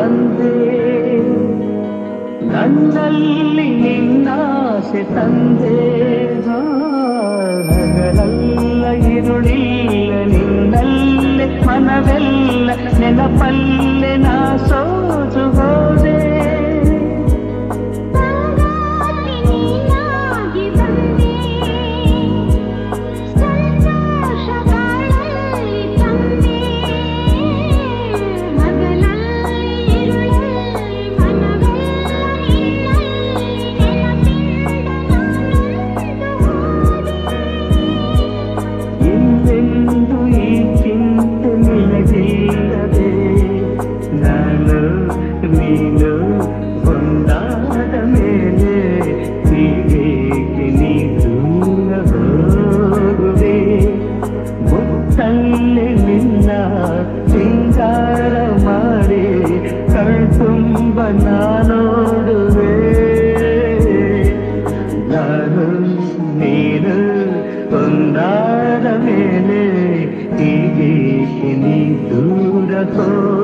ಬಂದೆ. ನನ್ನಲ್ಲಿ ನಿನ್ನಾಸೆ ತಂದೆ. ಹಗಲಲ್ಲ ಇರುಳಿಲ್ಲ ಒಂದಾದ ಮೇಲೆ ಹೀಗೆ ನೀ ದೂರ ಹೋಗುವೆ ಮುತ್ತಲ್ಲೇ ನಿನ್ನ ಸಿಂಗಾರ ಮಾಡಿ ಕಣ್ತುಂಬ ನಾನೋಡುವೆ ನಾನು ನೀನು ಒಂದಾದ ಮೇಲೆ ಹೀಗೆ ನೀ ದೂರ ಹೋಗುವೆ